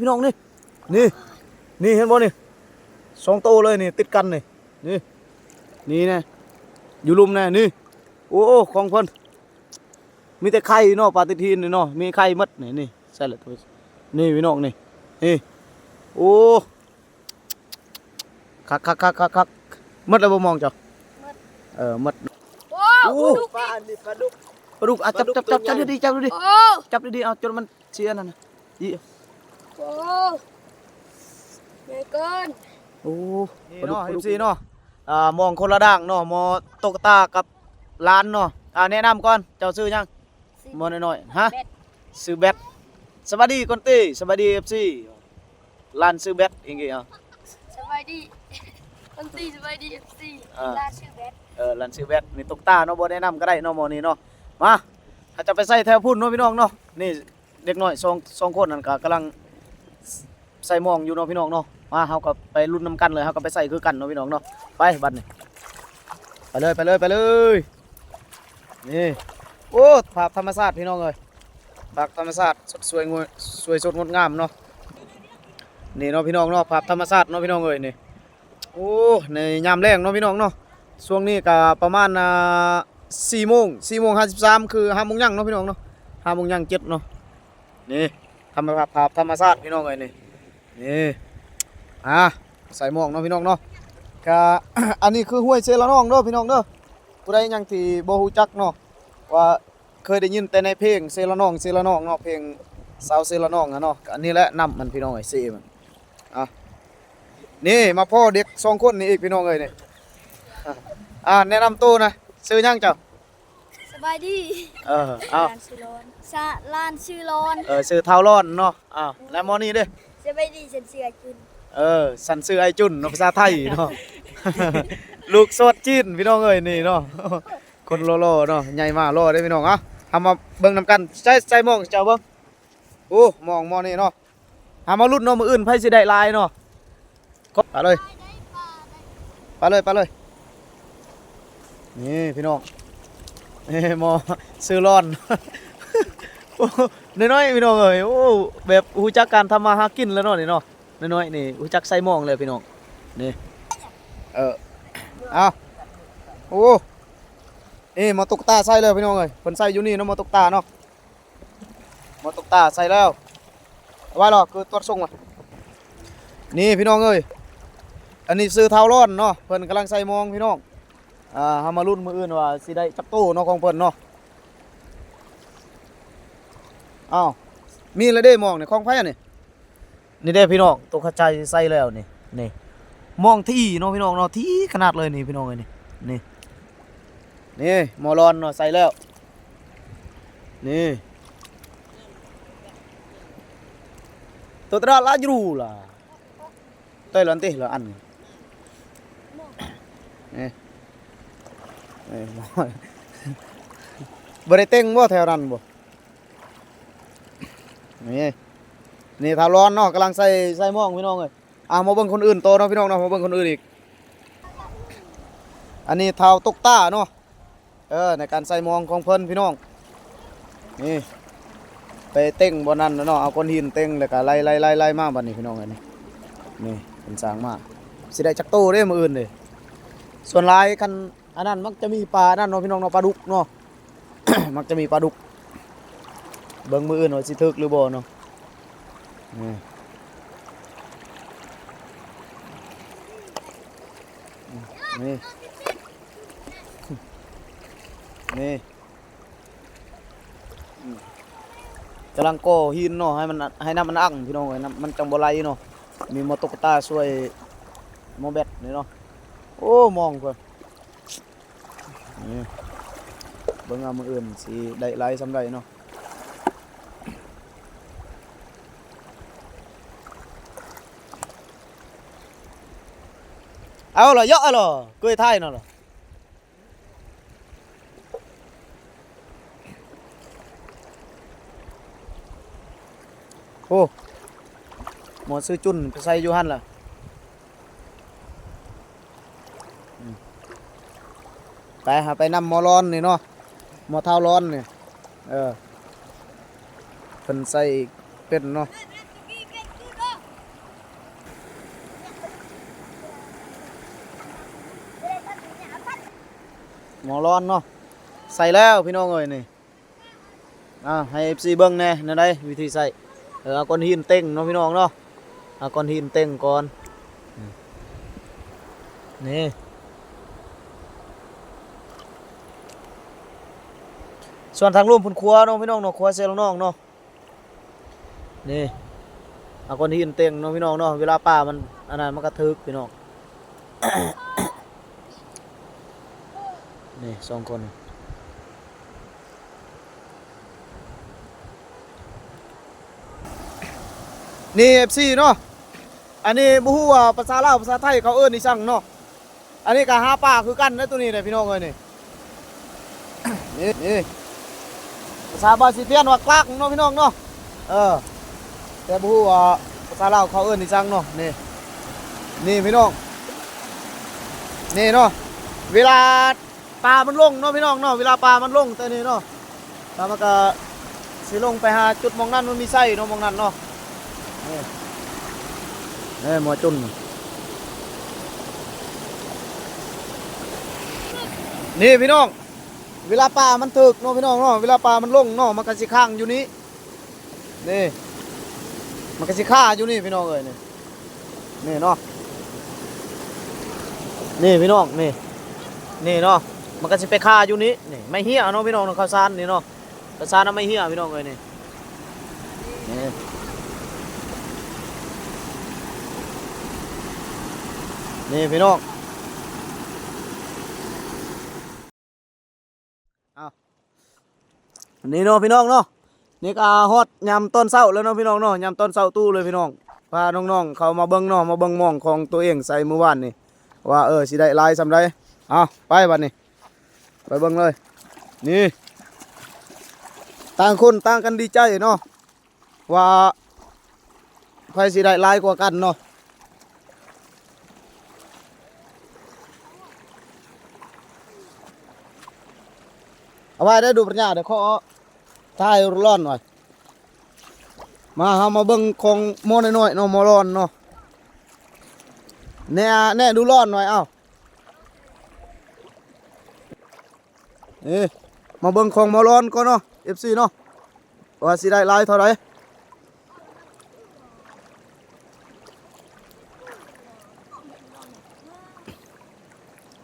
พี่น้องนี่นี่นี่เห็นบ่นี่สองโตวเลยนี่ติดกันนี่นี่นี่นะอยู่ลุมนะนี่โอ้ของเพิ่นมีแต่ไข่เนาะปลาติทีนนี่เนาะมีไข่หมดนี่นี่ใช่แล้วตัวนี่พี่น้องนี่นี่โอ้คักคักคักคักคักหมดแล้วบ่มองจ้ะหมดเออหมดโอ้โอ้ดูปลาอันนี้ปลาดุกปลาดุกอะจับจับจับจับดีๆจับดีโอ้ๆจับดีๆเอาจนมันเสียนั่นน่ะอีโอ้ใหญ่เกินโอ้ปลาดุกปลาดุกซีเนาะอ่ามองคนละด่างเนาะมอตกตากับร้านเนาะอ่าแนะนำก่อนเจ้าซื้อยังมอน้อยๆฮะเบ็ดซื้อแบตสวัสดีคนตีสวัสดี FC ร้านซื้อแบตอีกอะสบายดีคนตีสบายดีเอฟซีอ่า ลาชื่อเบ็ดเออร้านซื้อแบตนี่ตกตาเนาะบ่แนะนำก็ได้เนาะหมอนี่เนาะมาถ้าจะไปใส่แถวพุ่นเนาะพี่น้องเนาะนี่เด็กน้อยสองสองคนนั่นก็กำลัง ใส่หมองอยู่เนาะพี่น้องเนาะมาเฮาก็ไปรุ่นนํกันเลยเฮาก็ไปใส่คือกันเนาะพี่น้องเนาะไปบัดนี้ไปเลยไปเลยไปเลยนี่โอ้ภาพธรรมชาติพี่น้องเอ้ยภาพธรรมชาติสวยงวยสวยสดงดงามเนาะนี่เนาะพี่น้องเนาะภาพธรรมชาติเนาะพี่น้องเอ้ยนี่โอ้ในยามแรงเนาะพี่น้องเนาะช่วงนี้ก็ประมาณอ่าสี่โมงสี่โมงห้าสิบสามคือห้าโมงยังเนาะพี่น้องเนาะห้าโมงยังเจ็ดเนาะนี่ธรรมภาพภาพธรรมชาติพี่น้องเอ้ยนี่ นี่อ่าใส่หมวกเนาะพี่น้องเนาะก็อันนี้คือห้วยเซละน้องเด้อพี่น้องเด้อผู้ใดยังที่บ่ฮู้จักเนาะว่าเคยได้ยินแต่ในเพลงเซละน้องเซละน้องเนาะเพลงสาวเซละน้องอะเนาะก็อันนี้แหละนํมันพี่น้องเอ้ยเซมันอะนี่มาพ่อเด็กสองคนนี่อีกพี่น้องเอ้ยนี่อ่าแนะนำตัวนะซื้อยังเจ้าสบายดี เออเอาลานชื่อร้อนสะลานชื่อร้อน เออซื้อเท้าร้อนเนาะอ้าวแล้วมอนี่เด้ สบายดีเสียนเสียจุนเออ สันซื้อไอจุนเนาะภาษาไทยเนาะ ลูกสดจีนพี่น้องเอ้ยนี่เนาะ คนโลโลเนาะ ใหญ่มากโลได้พี่น้องอะทำมาเบิ่งนำกันใจใจมองเจ้าเบิ่งโอ้มองมองนี่เนาะหามารุ่นเนาะมืออื่นไผสิได้ลายเนาะก็ไปเลยไปเลยไปเลย นี่พี่น้องนี่หมอซื้อร้อนโอ้ น้อยๆพี่น้องเอ้ยโอ้แบบรู้จักการทำมาหากินแล้วเนาะนี่เนาะน้อยๆนี่รู้จักใส่หมองเลยพี่น้องนี่เออเอาโอ้นี่มาตกตาใส่เลยพี่น้องเอ้ยเพิ่นใส่อยู่นี่เนาะมาตกตาเนาะมาตกตาใส่แล้วเอาไว้หรอคือตัวส่งว่ะนี่พี่น้องเอ้ยอันนี้ซื้อเท้าร้อนเนาะเพิ่นกำลังใส่มองพี่น้องอ่าฮามาลุ้นมืออื่นว่าสิได้จักโตเนาะของเพิ่นเนาะ อ้าวมีอะไรได้มองเนี่ยของไผ่อันนี่นี่ได้พี่น้องตัวขจายใส่แล้วนี่นี่มองที่เนาะพี่น้องเนาะที่ขนาดเลยนี่พี่น้องเอ้ยนี่นี่นี่หมอรอนเนาะใส่แล้วนี่ตัวตราลาจรูล่ะเต้ยลันติละอันนี่นี่นี่หมอบ่ได้เต็งบ่แถวนั้นบ่ นี่นี่ทาร้อนเนาะกำลังใส่ใส่ม่องพี่น้องเลยอะมาเบิ่งคนอื่นโตเนาะพี่น้องเนาะมาเบิ่งคนอื่นอีก อันนี้เท้าตกต้าเนาะเออในการใส่มองของเพิ่นพี่น้องนี่ไปเต้งบนนั้นเนาะเอาก้อนหินเต้งแล้วก็ไล่ไล่ไล่ไล่มาบัดนี้พี่น้องอันนี้นี่เป็นสางมากสิได้จักโตเด้มืออื่นเด้ส่วนลายคันอันนั้นมักจะมีปลานั่นเนาะพี่น้องเนาะปลาดุกเนาะมักจะมีปลาดุก เบิ่งมืออื่นว่าสิถึกหรือบ่เนาะนี่ นี่นี่อืมกำลังก่อหินเนาะให้มันให้น้ำมันอั้งพี่น้องเอ้ยน้ำมันจังบ่ไหลเนาะมีมอตกตาช่วยมอแบตนี่เนาะโอ้มองเพิ่นนี่เบิ่งเอามืออื่นสิได้หลายสำไรเนาะ เอาล่ะเยอะเหรอกล้วยไทยนั่นเหรอโอ้หมอซื้อจุนไปใส่อยู่หันล่ะอืมไปหาไปนำหมอร้อนนี่เนาะหมอเท้าร้อนนี่เออเพิ่นใส่เป็นเนาะ หมอร้อนเนาะใส่แล้วพี่น้องเอ้ยนี่อ่าให้ FC เบิ่งแน่นั่นได้วิธีใส่เออเอาก้อนหินเต็งเนาะพี่น้องเนาะเอาก้อนหินเต็งก่อนนี่ส่วนทางร่วมพุ่นครัวเนาะพี่น้องเนาะครัวเซลน้องเนาะนี่เอาก้อนหินเต็งเนาะพี่น้องเนาะเวลาป่ามันอันนั้นมันกระทึกพี่น้อง นี่สองคน นี่ FC เนาะอันนี้บ่ฮู้ว่าภาษาลาวภาษาไทยเขาเอิ้นอีสั่งเนาะอันนี้ก็หาปลาคือกันนะตัวนี้เด้พี่น้องเอ้ยนี่นี่นี่ภาษาบาสิเปียนว่ากลากเนาะพี่น้องเนาะเออแต่บ่ฮู้ว่าภาษาลาวเขาเอิ้นอีสั่งเนาะนี่นี่พี่น้องนี่เนาะเวลา ปลา มันลงเนาะพี่น้องเนาะเวลาปลา มันลงตัวนี้เนาะปลามันก็สิลงไปหาจุดมองนั้นมันมีไส้เนาะมองนั้นเนาะนี่นี่หมอจุนนี่พี่น้อง เวลาปลา มันถึกเนาะพี่น้องเนาะเวลาปลา มันลงเนาะมันก็สิข้างอยู่นี้นี่มันก็สิฆ่าอยู่นี่พี่น้องเอ้ยนี่นี่เนาะนี่พี่น้องนี่นี่เนาะ มันก็สิไปฆ่าอยู่นี้นี่ไม่เหี้ยเนาะพี่น้องเนาะข้าวสารนี่เนาะข้าวสารน่ะไม่เหี้ยพี่น้องเอ้ยนี่นี่นี่พี่น้องเอานี่เนาะพี่น้องเนาะนี่ก็ฮอดยามต้นเช้าแล้วเนาะพี่น้องเนาะยามต้นเช้าตู้เลยพี่น้องพาน้องๆเขามาเบิ่งเนาะมาเบิ่งมองของตัวเองใส่เมื่อวานนี่ว่าเออสิได้ลายสำไรเอาไปบัดนี้ ไปเบิ่งเลย นี่ต่างคนต่างกันดีใจเนาะว่าใครสิได้ลายกว่ากันเนาะเอาไว้ได้ดูปัญญาเดี๋ยวขอถ่ายร้อนหน่อยมาเฮามาเบิ่งของโมน้อยๆเนาะโมร้อนเนาะแน่แน่ดูร้อนหน่อยเอ้า นี่มาเบิ่งของโมร้อนก่อนเนาะ FC เนาะว่าสิได้หลายเท่าไหร่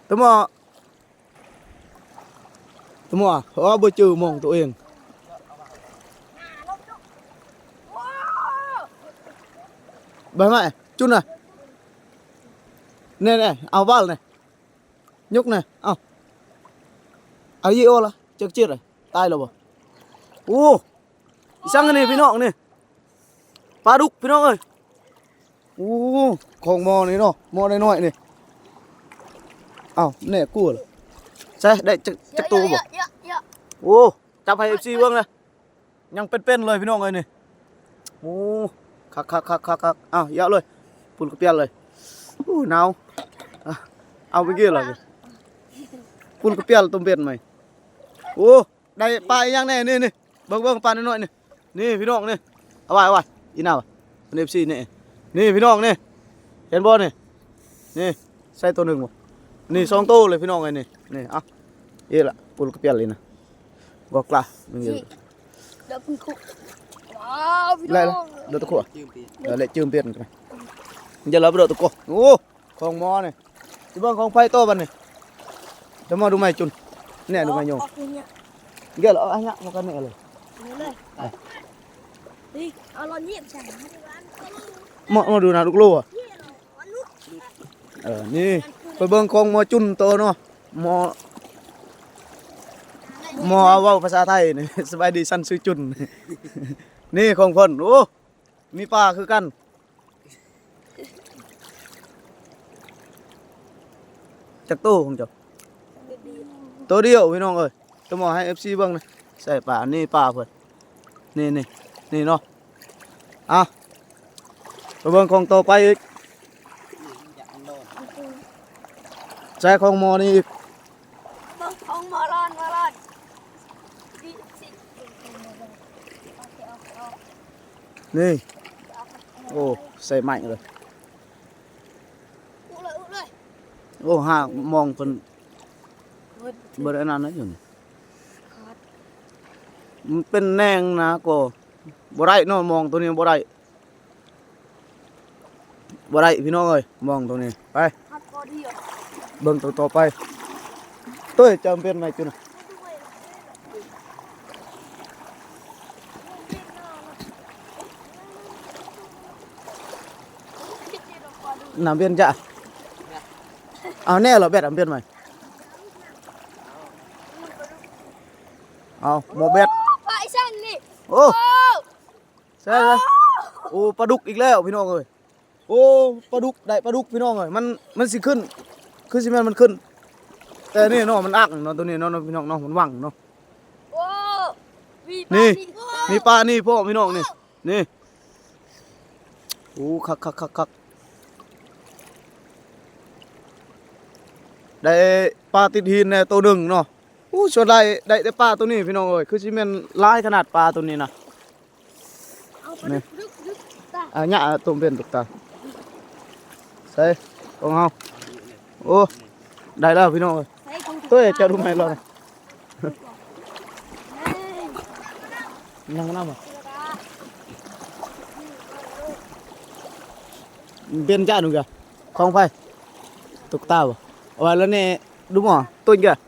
ตัวหมอตัวหมอเพราะว่าบ่จือหมองตัวเองไปไหมจุนน่ะเนี่ยเนี่ยเอาบ้าน này nhúc này เอา เอายี่โอละจักจิตเลยตายแล้วบ่โอ้อีสังอันนี่พี่น้องนี่ปลาดุกพี่น้องเอ้ยโอ้ของหมอนี่เนาะหมอน้อยๆนี่เอาแน่กู้เหรอใช่ได้จักจักตัวบ่เยอะเยอะเยอะโอ้จับให้ FC เบิ่งเลยยังเป็นๆเลยพี่น้องเอ้ยนี่โอ้คักคักคักคักคักอ้าวเยอะเลยปุ่นกระเปียนเลยโอ้หนาวอะเอาไปกี่เลยปุ่นกระเปียนต้มเป็ดไหม โอ้ได้ปลาอีกอย่างแน่นี่นี่เบิ่งเบิ่งปลาน้อยๆนี่นี่พี่น้องนี่เอาไว้เอาไว้อีน่าวะเป็น FC นี่นี่พี่น้องนี่เห็นบ่นี่นี่ใส่ตัวหนึ่งบ่นี่สองตัวเลยพี่น้องไอ้นี่นี่เอาเอี่ละปุ่นกระเปียนเลยนะ gọt là mình Gì? nghĩ เดี๋ยวคุณครูว้าวพี่น้ lại อง là đỡ tôi khổ Ờ, lại chươm tiền cái này giờ là đỡ tôi cổ ô con mò này chứ băng con phay to bần này cho mò đúng mày chun nè đúng mày nhung ออกอย่างเงี้ย kia là anh ạ một con nè rồi นี่เลยนี่ เอาเราเงียบใส่ mò mò đủ nào đúng lô à ờ nè phải băng con mò chun to nó mò mò vào ภาษาไทยนี่สบายดีสั้นซื้อจุน นี่ของเพิ่นโอ้ มีปลาคือกันจักตู้ของเจ้า ตัวเดียวพี่น้องเอ้ยตัวหมอให้ FC เบิ่งนะใส่ปลานี่ปลาเพิ่นนี่นี่นี่เนาะอะไปเบิ่งของต่อไปอีกใส่ของหมอนี่อีกต้องท้องมาลอนมาลอนดิสินี่โอ้ใส่ใหม่เลยอุเลยอุเลยโอ้ห่างมองเพิ่นเฮ้ บิดบ่ได้อันนั้นนะอยู่นี่ขาดมันเป็นแนงนะโกบ่ได้เนาะมองตัวนี้บ่ได้บ่ได้พี่น้องเอ้ยมองตัวนี้ไปขาดพอดีอะเบิ่งตัวต่อไปตุ้ยจำเป็นไหมจุนะน้ำเปลี่ยนจ้ะเอาแน่เหรอเบ็ดน้ำเปลี่ยนไหม เอาหมอเบ็ดไปสั่นนี่โอ้โอ้ใช่เลยโอ้ปลาดุกอีกแล้วพี่น้องเอ้ยโอ้ปลาดุกได้ปลาดุกพี่น้องเอ้ยมันมันสิขึ้นคือสิแม่นมันขึ้น แต่นี่เนาะมันอักเนาะตัวนี้เนาะพี่น้องเนาะมันว่างเนาะโอ้มีนี่บ้ามีปลานี่พ่อพี่น้องนี่นี่โอ้คักคักคักคักได้ปลาติดหินเนี่ยตัวหนึ่งเนาะโอ้ส่วนไรได้แต่ปลาตัวนี้พี่น้องเอ้ยคือสิแม่นหลายขนาดปลาตัวนี้นะเอาไปดึกดึกดึกตาอะเนี่ยตุ่มเป็นตุกตาใส่ของเฮาโอ้ได้แล้วพี่น้องเอ้ยใส่ของเฮ้ยจะรู้ไหมรอดเฮ้ยนั่งน้ำอะเป็นจ้าหนูกะของไฟตุกตาบ่เอาไว้แล้วนี่ดูหมอตุ้นกะนั่งเป็ดเอาไปเริ่มเป็นแบตวะเข้าตู้แต่ละดุนตื้อเลยเออเออเออเอาเนี่ยเลยเอ้ยมาเบิ่งหมองของหมอนี่โอ้โอ้โอ้โอ้ดุกปลาอันนี้ปลาดุกปลาดุกอะ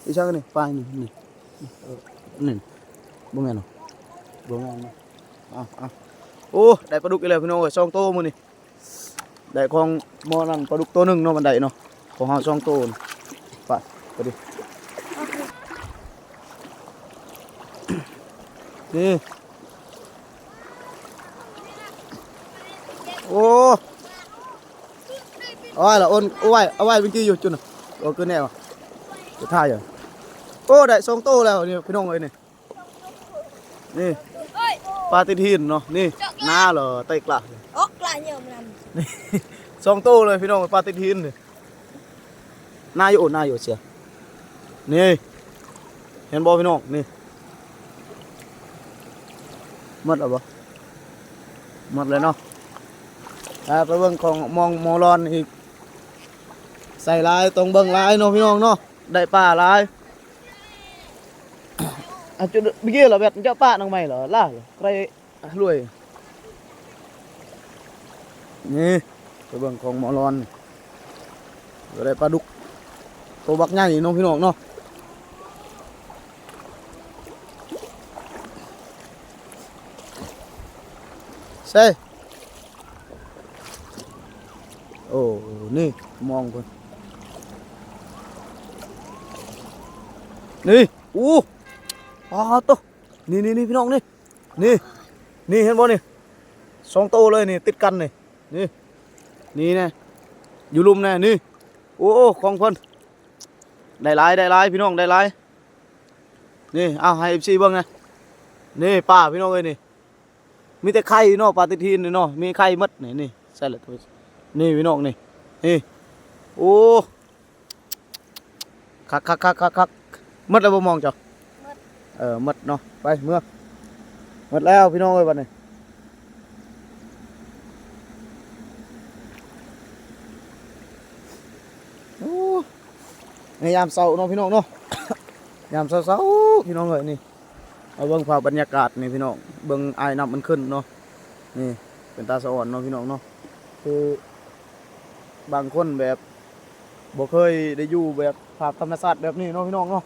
กแล้วพี่น้องลุกเลยเลยอีช่างนี่ปลานี่นี่เออนี่บ่แม่นหรอบ่แม่นเนาะอะอะโอ้ได้ปลาดุกอีกแล้วพี่น้องเอ้ยสองโตมื้อนี่ได้ของหมอนั่นปลาดุกตัวหนึงเนาะมันได้เนาะของเฮาสองโตนี่ไปไปดินี่โอ้เอาไว้ละโอนเอาไว้เอาไว้เมื่อกี้อยู่จุดน่ะโอ้คือแน่วะ จะท่าอยู่โอ้ได้สองโตแล้วนี่พี่น้องเอ้ยนี่นี่เฮ้ยปลาติดหินเนาะนี่หน้าเหรอไตกละออกกลายเนี่ยมันสองโตเลยพี่น้องปลาติดหินนี่หน้าอยู่หน้าอยู่เสียนี่เห็นบ่พี่น้องนี่หมดแล้วบ่หมดเลยเนาะอ่าไปเบิ่งของมองมอรอนอีกใส่ลายตรงเบิ่งลายเนาะพี่น้องเนาะ ได้ปลาลายอะจุดเมื่อกี้เหรอแบบเจ้าป้านังไม่เหรอล่าใครรวยนี่ไปเบิ่งของหมอรอนก็ได้ปลาดุกตัวบักใหญ่น้องพี่น้องเนาะใช่โอ้ นี่ มองคน นี่อู้อ๋อตัวนี่นี่นี่พี่น้องนี่นี่นี่เห็นบ่นี่สองโตเลยนี่ติดกันนี่นี่นี่นะอยู่ลุมนะนี่โอ้ของเพิ่นได้หลายได้หลายพี่น้องได้หลายนี่เอาให้ FC เบิ่งนะนี่ป้าพี่น้องเอ้ยนี่มีแต่ไข่เนาะปลาติดทีนเนาะมีไข่หมดนี่นี่ใส่เละตัวนี่พี่น้องนี่นี่โอ้คักคักคักคักคัก มดแล้วบ่มองจ้ะเออหมดเนาะไปเมื่อหมดแล้วพี่น้องเอ้ยวันนี้โอ้ในยามเช้าเนาะพี่น้องเนาะ ยามเช้าๆพี่น้องเอ้ยนี่เอาเบิ่งภาพบรรยากาศนี่พี่น้องเบิ่งอายน้ำมันขึ้นเนาะนี่เป็นตาสะอ่อนเนาะพี่น้องเนาะคือบางคนแบบบ่เคยได้อยู่แบบภาพธรรมชาติแบบนี้เนาะพี่น้องเนาะ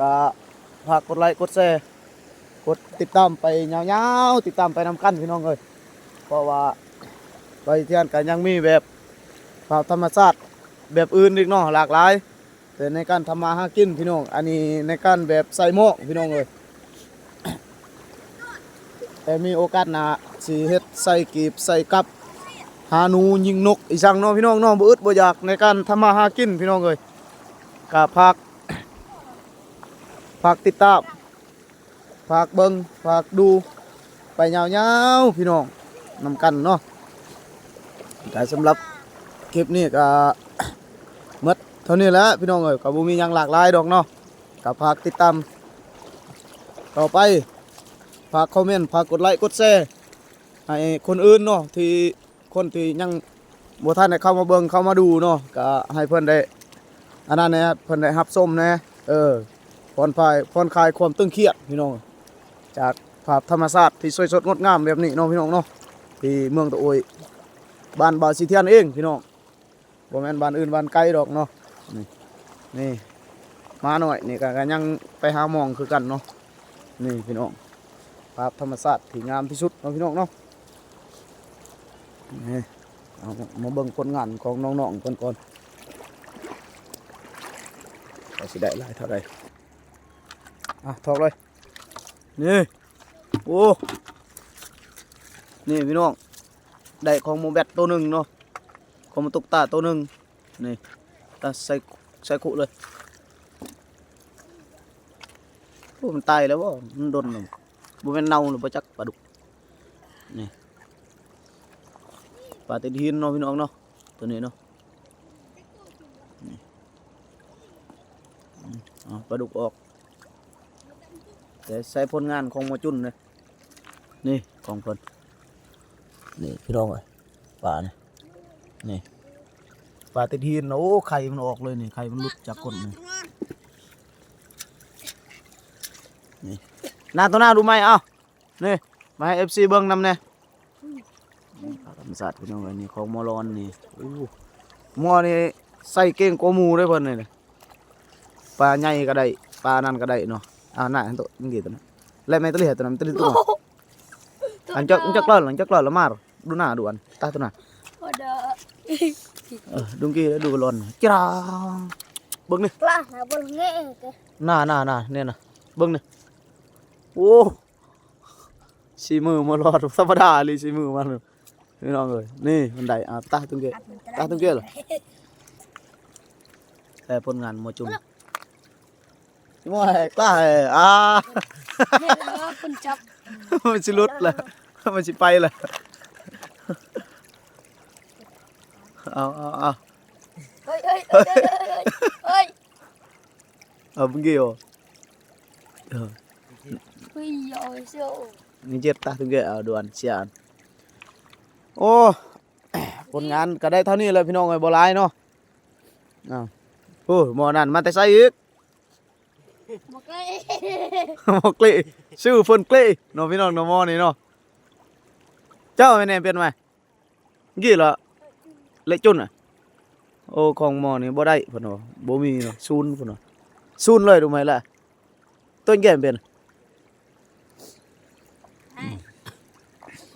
ก็ฝากกดไลค์กดแชร์กดติดตามไปยาวๆติดตามไปนำกันพี่น้องเลยเพราะว่าไปเที่ยนกันยังมีแบบภาพธรรมชาติแบบอื่นอีกเนาะหลากหลาย แต่ในการทำมาหากินพี่น้อง อันนี้ในการแบบใส่หม้อพี่น้องเลยแต่มีโอกาสนาสีเฮ็ดใส่กีบใส่กับหาหนูยิงนกอีสังเนาะพี่น้องเนาะบ่อึดบ่อยากในการทำมาหากินพี่น้องเลยกะพัก ฝากติดตาม ฝากเบิงฝากดู ไปยาวๆพี่น้องนำกันเนาะแต่สำหรับคลิปนี้ก็หมดเท่านี้แล้วพี่น้องเอ้ยก็บ่มียังหลากหลายดอกเนาะก็ฝากติดตาม ต่อไปฝากคอมเมนต์ฝากกดไลค์กดแชร์ให้คนอื่นเนาะที่คนที่ยังบ่ทันได้เข้ามาเบิ่งเข้ามาดูเนาะก็ให้เพิ่อนได้อันนั้นนะเพิ่อนได้รับชมนะเออ ผ่อนคลายผ่อนคลายความตึงเครียดพี่น้องจากภาพธรรมชาติที่สวยสดงดงามแบบนี้เนาะพี่น้องเนาะที่เมืองตะโอยบ้านบาสีเทียนเองพี่น้องบ่แม่นบ้านอื่นบ้านไกลดอกเนาะนี่นี่มาหน่อยนี่ก็กยังไปหาหมองคือกันเนาะนี่พี่น้องภาพธรรมชาติที่งามที่สุดเนาะพี่น้องเนาะนี่เอามาเบิ่งผลงานของน้องๆก่อนก่อนว่าสิได้หลายเท่าไร อะถอกเลย นี่ โอ้ นี่พี่น้อง ได้ของโมแบตตัวหนึ่งเนาะ ของมาตุกตาตัวหนึ่งนี่ตาใส่ใส่ขุเลยโอ้มันตายแล้ววะมันโดนหรือบ่แม่นเน่าหรือบ่จักปลาดุก นี่ ปลาติดหินเนาะพี่น้องเนาะ ตัวนี้เนาะปลาดุกออก แต่ใช้ผลงานของหมาจุนเลยนี่ของเพิ่นนี่พี่น้องเอ้ยปลาเนี่ยนี่ปลาติดหินโอ้ไข่มันออกเลยนี่ไข่มันหลุดจากก้นนี่นี่หน้าตัวหน้าดูไหมเอ้านี่มาให้เอฟซีเบิ้งนำเนี่ยปลาธรรมศาสตร์พี่น้องเอ้ยนี่ของมอลอนนี่โอ้หมอนี่ใส่เก่งกว่าหมูได้เพิ่นนี่ปลาใหญ่ก็ได้ปลานั่นก็ได้เนาะ อ่าน่ะอันตัวมึง gitu นะ le me terlihat tu nam terlihat tu anjak anjak lah anjak lah lemar du na duan tah tu na Pada eh dung ki du lon cirang bưng ni kelas nak boleh nge ke. nah nah nah ni nah bưng ni โอ้สีมือมารอดธรรมดาเลยสีมือมันพี่น้องเอ้ยนี่มันได้อ่าตาตรงเกะตาตรงเกะเหรอแต่ผลงานโมจุน มวยตาเอ้ยอ่า Ni lah pencap. มันสิหลุดเลยมันสิไปเลยเอาเอาเอา Oi oi oi oi. Oi. เอาเมื่อกี้โอเออ Oi oi so. นี่เจ็ดตาถึงเกะเอาด่วนเสียอันโอ้ผลงานก็ได้เท่านี้เลยพี่น้องไอ้ยบ่หลายเนาะอ้าวโอ้หมอนั่นมาแต่ไสอีก Makai. หมอกลีชื่อเฟินกลีเนาะพี่น้องเนาะหมอนี่เนาะเจ้าไปไหนเป็นไหมกี่ละเล็กจุนอะโอ้ของหมอนี่บ่ได้เพิ่นว่าบ่มีเนาะศูนย์เพิ่นว่าศูนย์เลยรู้ไหมล่ะต้นแก้มเป็น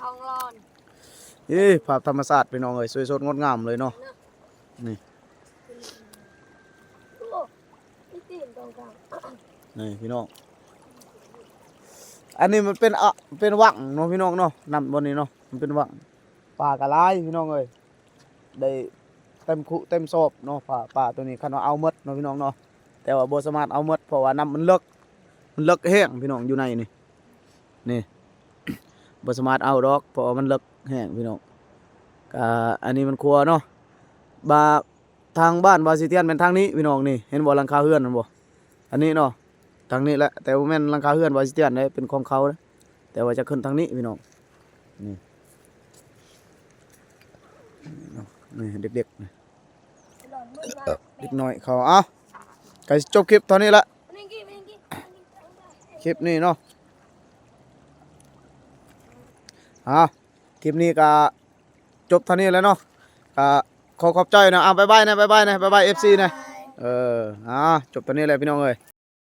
Thong lon. เอ้ภาพธรรมชาติพี่น้องเอ้ยสวยสดงดงามเลยเนาะ Oh. นี่พี่น้อง อันนี้มันเป็นอะเป็นวังเนาะพี่น้องเนาะนำบนนี้เนาะ มันเป็นวังป่ากระลายพี่น้องเอ้ย ได้เต็มคุเต็มศพเนาะป่าป่าตัวนี้คันว่าเอาหมดเนาะพี่น้องเนาะ แต่ว่าบ่สามารถเอาหมดเพราะว่าน้ำมันเลิกมันเลิกแห้งพี่น้องอยู่ในนี่ นี่บ่สามารถเอาดอกเพราะว่ามันเลิกแห้งพี่น้องก็อันนี้มันครัวเนาะบาทางบ้านบาสิเทียนเป็นทางนี้พี่น้องนี่ เห็นบ่หลังคาเฮือนนั่นบ่อันนี้เนาะ ทางนี้แหละแต่ว่าแม่นลังคาเฮือนบาสิเทียนเด้เป็นของเขาเด้แต่ว่าจะขึ้นทางนี้พี่น้องนี่นี่เด็กๆเด็กน้อยเขาเอ้าก็จบคลิปเท่านี้ละคลิปนี้เนาะอ่าคลิปนี้ก็จบเท่านี้แล้วเนาะก็ขอขอบใจนะอ่าบ๊ายบายนะบ๊ายบายนะบ๊ายบาย FC นะเอออ่าจบเท่านี้เลยพี่น้องเอ้ย